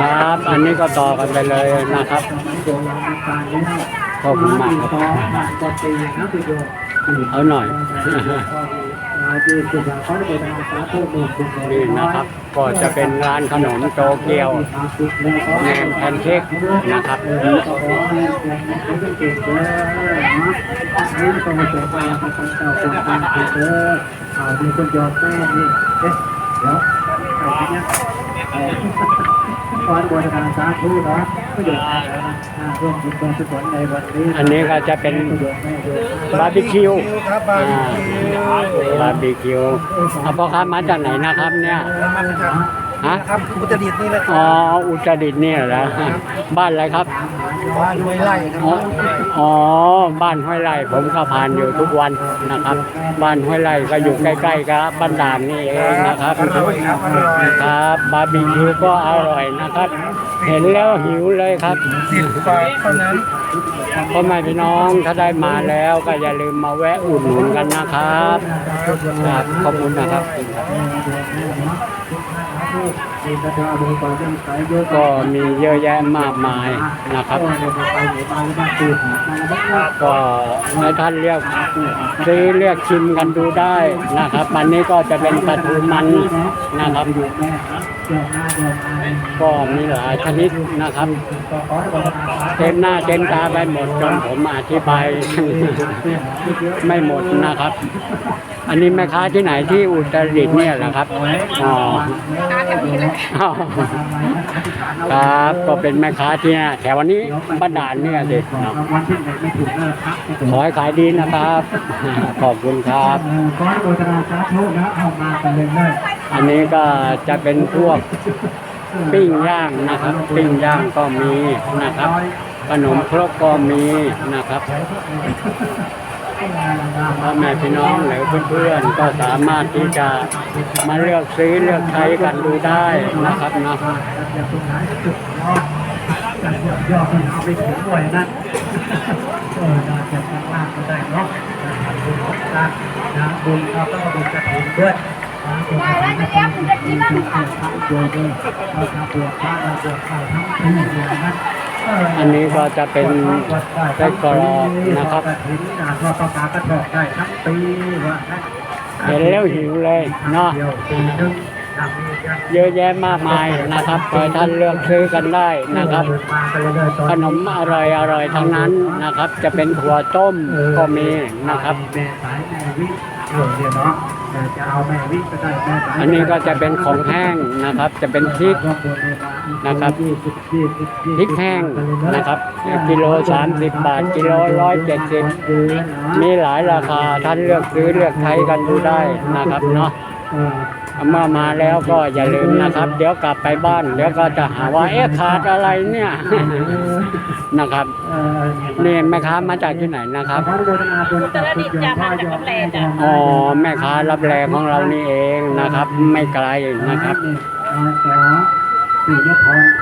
ครับ อันนี้ก็ต่อกันไปเลยนะครับขอบคุณมากครับเอาหน่อยนี่นะครับ ก็จะเป็นร้านขนมโตเกียวแหนมแพนเค้กนะครับมีคนยอมแม่นี่เอ๊ะเดี๋ยวเอาไปเนี่ย ขออนุโมทนาสาธุเนาะก็อยู่ในร่วมบุญกุศลในวันนี้อันนี้ก็จะเป็นบาร์บีคิวครับบาร์บีคิวบาร์บีคิวเอาพ่อค้ามาจากไหนนะครับเนี่ย มาจากฮะครับอุตรดิตถ์นี่แหละคอ๋รัอบอุตรดิตถ์เนี่ยเหรอบ้านอะไรครับ มาด้วยไล่คอ๋อรับอ๋อ บ้านห้วยไร่ผมก็ผ่านอยู่ทุกวันนะครับ บ้านห้วยไร่ก็อยู่ใกล้ๆกับบ้านด่านนี่เองนะครับ อร่อยครับอร่อยครับบาร์บีคิวก็อร่อยนะครับ เห็นแล้วหิวเลยครับสิบบาทเท่านั้นพ่อแม่พี่น้องถ้าได้มาแล้วก็อย่าลืมมาแวะอุดหนุนกันนะครับครับขอบคุณนะครับก็มีเยอะแยะมากมายนะครับ ก็ให้ท่านเรียกซื้อเรียกชิมกันดูได้นะครับอันนี้ก็จะเป็นปลาทูมันนะครับก็มีหลายชนิดนะครับ เต็มหน้าเต็มตาไปหมดจนผมอธิบาย ไม่หมดนะครับ อันนี้แม่ค้าที่ไหนที่อุตรดิตถ์เนี่ยเหรอครับอ๋ออ๋อ ครับก็เป็นแม่ค้าที่เนี่ยแถวนี้บ้านด่านเนี่ยเด็กเนาะวันที่ไหนไม่ถูกเลิกครับขอให้ขายดีนะครับ ขอบคุณครับขอโฆษณาสาธุนะเอามากันเลยเลยอันนี้ก็จะเป็นพวกปิ้งย่างนะครับ ปิ้งย่างก็มีนะครับ ขนมครกก็มีนะครับ พ่อแม่พี่น้องหรือเพื่อนๆก็สามารถที่จะมาเลือกซื้อเลือกใช้กันดูได้นะครับเนาะอย่าสุดท้ายสุดยอดยอดที่เอาไปถึงด้วยนั่นเออน่าจะมากก็ได้เนาะบุญนะนะบุญเราต้องบุญกระถิ่นด้วยได้แล้วจะเลี้ยงคุณจะกินบ้างค่ะโยด้วยเราทำบวพระเราบวชเข้าทั้งปีเลยนะ อันนี้ก็จะเป็นไส้กรอกนะครับกระถิ่นนะก็ประกาศกระถอกได้ทั้งปีว่าเห็นแล้วหิวเลยเนาะเดียวปีนึงนะมีกันเยอะแยะมากมายนะครับขอให้ท่านเลือกซื้อกันได้นะครับ ขนมอร่อยอร่อยทั้งนั้นนะครับ จะเป็นถั่วต้มก็มีนะครับ จะเอาแม่วิก็ได้แม่อันนี้ก็จะเป็นของแห้งนะครับ จะเป็นพริกนะครับพริกแห้งนะครับ กิโลสามสิบบาท กิโลร้อยเจ็ดสิบมีหลายราคาท่านเลือกซื้อเลือกใช้กันดูได้นะครับเนาะ เออเมื่อมาแล้วก็อย่าลืมนะครับ เดี๋ยวกลับไปบ้าน เดี๋ยวก็จะหาว่าเอ๊ะขาดอะไรเนี่ยนะครับเออนี่แม่ค้ามาจากที่ไหนนะครับขออนุโมทนาบุญกับคุณโยมพ่อโยมแม่อ๋อแม่ค้ารับแรงของเรานี่เองนะครับ ไม่ไกลนะครับขอสี่ยกพร